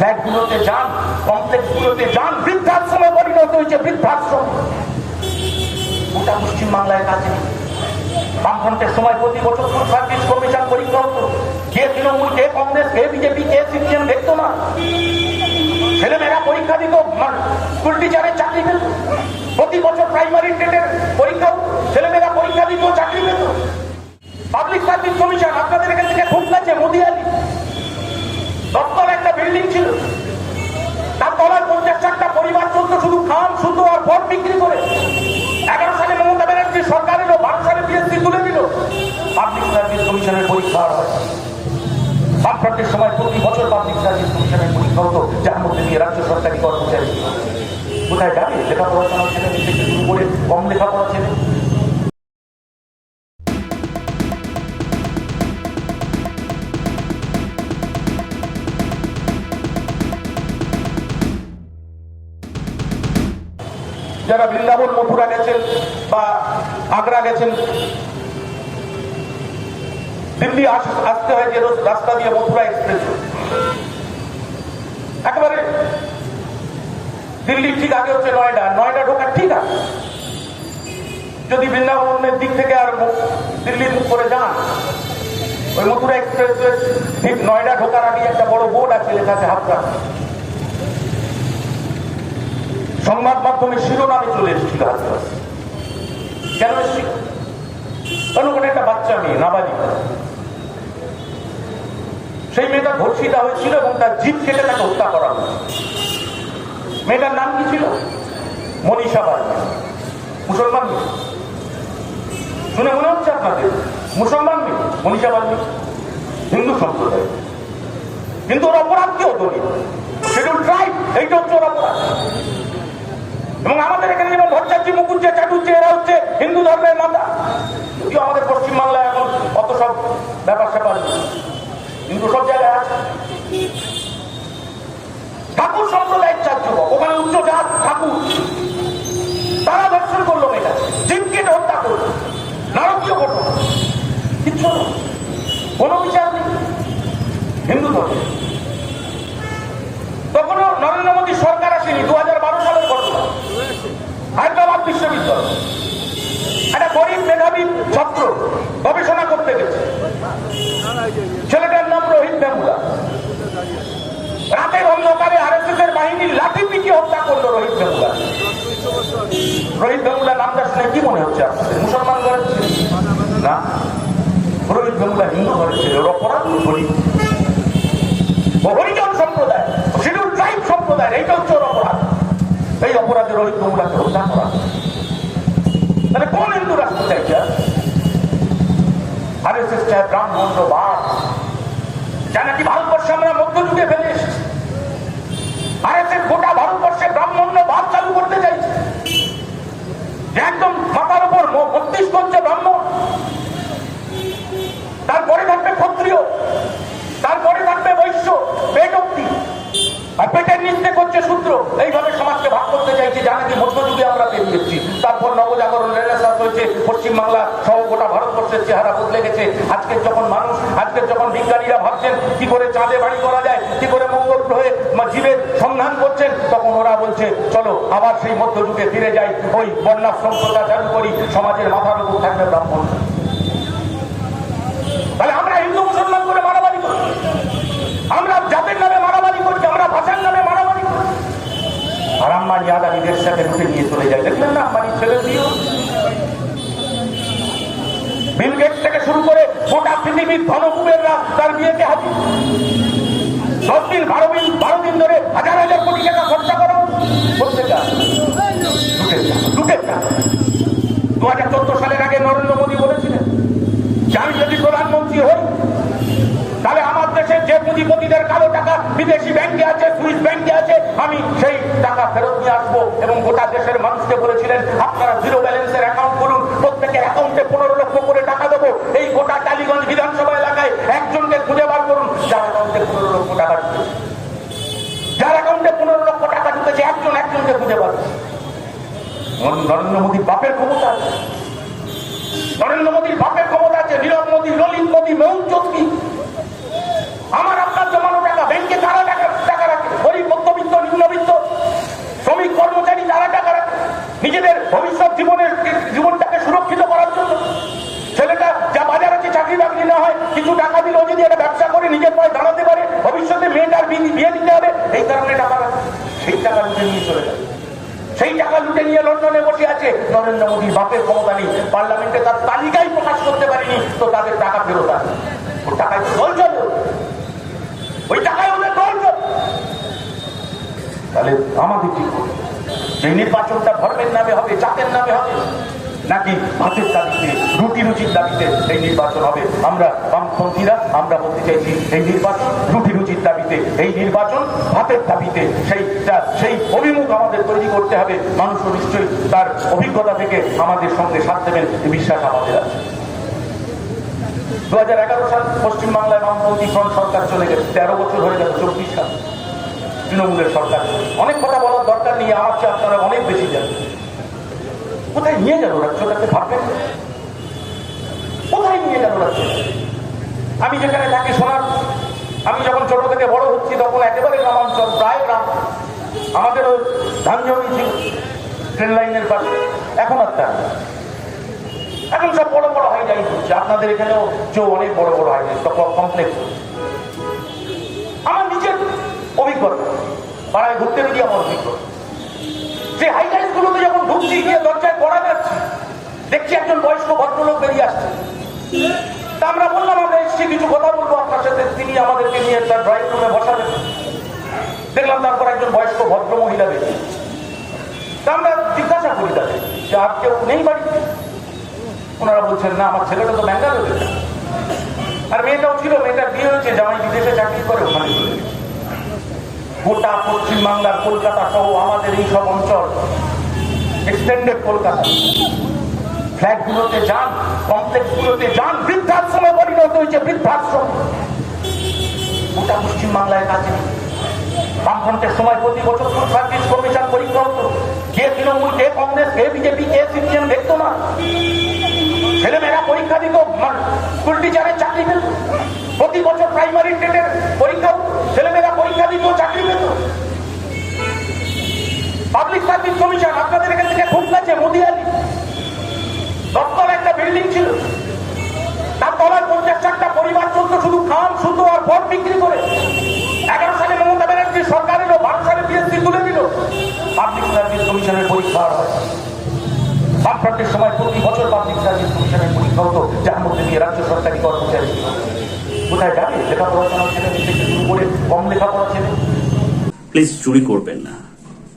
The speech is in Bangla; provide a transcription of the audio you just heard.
ফ্ল্যাটগুলোতে যান, কমপ্লেক্সগুলোতে যান, বৃদ্ধাশ্রমে পরিণত হয়েছে বৃদ্ধাশ্রম। গোটা পশ্চিমবাংলায় কাজ নেই। বামফ্রন্টের সময় প্রতি বছর ফুল সার্ভিস কমিশন পরীক্ষা হতো কে তৃণমূল, কে কংগ্রেস, কে বিজেপি, কে সিপিএম দেখতো না ছেলেমেয়েরা পরীক্ষা দিত স্কুল টিচারের চাকরি পেত। প্রতি বছর প্রাইমারি টেটের পরীক্ষা। ছেলেমেয়েরা পরীক্ষা দিত, চাকরি পেত। পাবলিক সার্ভিস কমিশন আপনাদের এখান থেকে খুব কাছে মদিয়ালি বিল্ডিং ছিল। তার তলায় পঞ্চাশ ষাটটা পরিবার চলতো, শুধু খাম শুধু আর ভোট বিক্রি করে। এগারো সালে মমতা ব্যানার্জি সরকার এলো, বারো সালে বিএসসি তুলে দিল। পাবলিক সার্ভিস কমিশনের পরীক্ষা হয়। বামফ্রন্টের সময় প্রতি বছর পাবলিক সার্ভিস কমিশনের পরীক্ষা হতো, যার মধ্যে দিয়ে রাজ্য সরকারি কর্মচারী। কোথায় যাবে? লেখাপড়া ছেলে থেকে শুরু করে কম লেখাপড়া ছেলে। যারা বৃন্দাবন, মথুরা গেছেন বা আগ্রা গেছেন, দিল্লি আসতে হয় যে রাস্তা দিয়ে মথুরা এক্সপ্রেস। একেবারে দিল্লির ঠিক আগে হচ্ছে নয়ডা। নয়ডা ঢোকার ঠিক আছে যদি বৃন্দাবনের দিক থেকে আর দিল্লির করে যান, ওই মথুরা এক্সপ্রেস ঠিক নয়ডা ঢোকার আগে একটা বড় বোর্ড আছে, লেখা আছে হাফরা সংবাদ মাধ্যমে শিরোনামে চলে এসেছিল হাতরাস কেন এসেছিল? কারণ একটা বাচ্চা মেয়ে, নাবালিকা। সেই মেয়েটা ধর্ষিতা হয়েছিল এবং তার জিপ কেটে তাকে হত্যা করা মেয়েটার নাম কি ছিল? মনীষা বার্মা। মুসলমান শুনে মনে হচ্ছে আপনাদের? মুসলমান মেয়ে, মনীষা বার্মা। হিন্দু সম্প্রদায় কিন্তু ওর অপরাধ কি হতো সেটা ট্রাইব এইটা হচ্ছে ওর অপরাধ। এবং আমাদের এখানে যেমন ভট্টাচার্য মুকুজ্জে চাটুর্য এরা হচ্ছে হিন্দু ধর্মের মাতা। যদিও আমাদের পশ্চিমবাংলায় এখন অত সব ব্যাপার স্যাপার। কিন্তু সব জায়গায় আছে। ঠাকুর সম্প্রদায়ের চার যুবক, ওখানে উচ্চ জাত ঠাকুর। তারা দর্শন করল মেয়েটা। জিম কেটে হত্যা করল। নারকীয় ঘটনা কিচ্ছু কোনো বিচার নেই। হিন্দু ধর্ম তখনও নরেন্দ্র মোদী সরকার আসেনি দু হাজার বারো সালের ঘটনা হায়দ্রাবাদ বিশ্ববিদ্যালয়। একটা গরিব মেধাবী ছাত্র গবেষণা করতে গেছে। ছেলেটার নাম রোহিত বেমুলা রাতের অন্ধকারে আরএসএস এর বাহিনী লাঠি পিটিয়ে হত্যা করল রোহিত বেমুলা রোহিত বেমুলা নামটা শুনে কি মনে হচ্ছে আপনাদের? মুসলমান ঘরের? না? রোহিত বেমুলা হিন্দু ঘরের ছেলে অপরাধ গরিব হরিজন সম্প্রদায় শিডিউল ট্রাইব সম্প্রদায় এইটা হচ্ছে ওর অপরাধ। এই অপরাধে রোহিত বেমুলাকে হত্যা করা তাহলে কোন হিন্দু রাষ্ট্র চাইছে আরএসএস চায় ব্রাহ্মণ্যবাদ যা নাকি ভারতবর্ষে আমরা মধ্যযুগে ফেলে এসেছি আরএসএস গোটা ভারতবর্ষে ব্রাহ্মণ্যবাদ চালু করতে চাইছে যে একদম মাথার উপর ম- মস্তিষ্ক হচ্ছে ব্রাহ্মণ তারপরে থাকবে ক্ষত্রিয় তারপরে থাকবে বৈশ্য পেট অব্দি আর করছে সূত্র। এইভাবে সমাজকে ভাগ করতে চাইছে যা নাকি মধ্যযুগে আমরা পেরিয়েছি তারপর নবজাগরণ রেনেসাস হয়েছে পশ্চিমবাংলা সহ গোটা ভারতবর্ষের চেহারা বদলে গেছে। আজকের যখন মানুষ আজকের যখন বিজ্ঞানীরা ভাবছেন কি করে চাঁদে বাড়ি করা যায়, কি করে মঙ্গল গ্রহে জীবের সন্ধান করছেন, তখন ওরা বলছে, চলো, আবার সেই মধ্যযুগে ফিরে যাই, ওই বন্যাশ্রম প্রথা চালু করি, সমাজের মাথার উপর থাকবে ব্রাহ্মণ তাহলে আমরা হিন্দু মুসলমান করে মারামারি করি আমরা জাতের নামে মারামারি করছি আমরা ভাষার নামে মারামারি করি আম্বানি আদানিদের সাথে লুটে নিয়ে চলে যায়। দেখলেন না আম্বানি ছেলে দিও থেকে শুরু করে গোটা পৃথিবীর ধনকুবেররা তার দশ দিন, বারো দিন বারো দিন ধরে হাজার হাজার কোটি টাকা খরচা করো। দু হাজার চোদ্দ সালের আগে নরেন্দ্র মোদী বলেছিলেন, যে আমি যদি প্রধানমন্ত্রী হই, তাহলে আমার দেশের যে পুঁজিপতিদের কালো টাকা বিদেশি ব্যাংকে আমি সেই টাকা ফেরত নিয়ে আসব এবং গোটা দেশের মানুষকে বলেছিলেন, আপনারা জিরো ব্যালেন্সের অ্যাকাউন্ট করুন প্রত্যেকের অ্যাকাউন্টে পনেরো লক্ষ করে টাকা দেবো। এই গোটা টালিগঞ্জ বিধানসভা এলাকায় একজনকে খুঁজে বার করুন, যার অ্যাকাউন্টে পনেরো লক্ষ টাকা যার অ্যাকাউন্টে পনেরো লক্ষ টাকা ঢুকেছে, একজন একজনকে খুঁজে বার। নরেন্দ্র মোদীর বাপের ক্ষমতা আছে। নরেন্দ্র মোদীর বাপের ক্ষমতা আছে, নীরব মোদী, ললিত মোদী মেহুল চৌধুরী আমার আপনার জমানো টাকা ব্যাংকে কারা কিছু টাকা দিলেও যদি একটা ব্যবসা করে নিজের পায়ে দাঁড়াতে পারে, ভবিষ্যতে মেয়েটার বিয়ে দিতে হবে এই কারণে টাকা সেই টাকা লুটে নিয়ে চলে যাবে। সেই টাকা লুটে নিয়ে লন্ডনে বসে আছে নরেন্দ্র মোদী বাপের ক্ষমতা নেই। পার্লামেন্টে তার তালিকাই প্রকাশ করতে পারেনি, তো তাদের টাকা ফেরত আসে ওর টাকায় দল চলে। ওই টাকায় ওদের দল চল। তাহলে আমাদের কি করবে? যে নির্বাচনটা ধর্মের নামে হবে, জাতের নামে হবে। নাকি ভাতের দাবিতে, রুটি রুচির দাবিতে এই নির্বাচন হবে? আমরা বামপন্থীরা, আমরা বলতে চাইছি, এই নির্বাচন, রুটি রুচির দাবিতে, এই নির্বাচন ভাতের দাবিতে, সেইটা, সেই অভিমুখ আমাদের তৈরি করতে হবে। মানুষও নিশ্চয়ই তার অভিজ্ঞতা থেকে আমাদের সঙ্গে সাথ দেবেন বিশ্বাস আমাদের আছে। দু হাজার এগারো সাল পশ্চিমবাংলায় বামপন্থী ফ্রন্ট সরকার চলে গেছে, তেরো বছর হয়ে গেল, চব্বিশ সাল তৃণমূলের সরকার। অনেক কথা বলার দরকার নেই আমার চেয়ে আপনারা অনেক বেশি জানেন। কোথায় নিয়ে গেল রাজ্যটাকে ভাববেন কোথায় নিয়ে গেল রাজ্য আমি যেখানে থাকি শোনার আমি যখন ছোট থেকে বড় হচ্ছি, তখন একেবারে গ্রামাঞ্চল, প্রায় গ্রাম। আমাদের ওই ধান জমি ছিল, ট্রেন লাইনের পাশে। এখন আর তা এখন সব বড় বড় হাইলাইট হচ্ছে। আপনাদের এখানেও যে অনেক বড় বড় হাইলাইট কমপ্লেক্স আমার নিজের অভিজ্ঞতা। পাড়ায় ঘুরতে গিয়ে আমার অভিজ্ঞতা। যে হাইলাইট যখন গিয়ে দরজায় পড়া যাচ্ছে। দেখছি একজন বয়স্ক ভদ্রলোক বেরিয়ে আসছে। তা আমরা বললাম, আমরা এসেছি, কিছু কথা বলব আপনার সাথে। তিনি আমাদেরকে নিয়ে তার ড্রয়িং রুমে বসাবেন। দেখলাম তারপর একজন বয়স্ক ভদ্র মহিলা বেরিয়ে তা আমরা জিজ্ঞাসা করি তাদের যে আর কেউ নেই বাড়িতে? ওনারা বলছেন, না, আমার ছেলেটা তো ব্যাঙ্গালোরে। আর মেয়েটাও ছিল, মেয়েটার বিয়ে হয়েছে, জামাই বিদেশে চাকরি করে ওখানে গোটা পশ্চিমবাংলার কলকাতা সহ আমাদের এই সব অঞ্চল এক্সটেন্ডেড কলকাতা ফ্ল্যাটগুলোতে যান কমপ্লেক্সগুলোতে যান, বৃদ্ধাশ্রমে পরিণত হয়েছে বৃদ্ধাশ্রম। গোটা পশ্চিমবাংলায় কাছে। বামফ্রন্টের সময় প্রতি বছর ফুল সার্ভিস কমিশন পরীক্ষা হতো কে তৃণমূল কে কংগ্রেস কে বিজেপি কে সিপিএম দেখতো না ছেলেমেয়েরা পরীক্ষা দিত স্কুল টিচারের চাকরি পেত। প্রতি বছর প্রাইমারি টেটের পরীক্ষা। ছেলেমেয়েরা পরীক্ষা দিত, চাকরি পেত। পাবলিক সার্ভিস কমিশন আপনাদের এখান থেকে খুব কাছে মদিয়ালি দপ্তর একটা বিল্ডিং ছিল। তার তলায় পঞ্চাশ চারটা পরিবার চলতো, শুধু খাম শুধু আর ভোট বিক্রি করে। এগারো সালে মমতা ব্যানার্জি সরকার এলো বারো সালে বিএসসি তুলে দিল। পাবলিক সার্ভিস কমিশনের পরীক্ষা হয় বামফ্রন্টের সময় প্রতি বছর পাবলিক সার্ভিস কমিশনের পরীক্ষা হতো, যার মধ্যে দিয়ে রাজ্য সরকারি কর্মচারী। কোথায় যাবে? লেখাপড়া ছেলে থেকে শুরু করে কম লেখাপড়া ছেলে। প্লিজ চুরি করবেন না।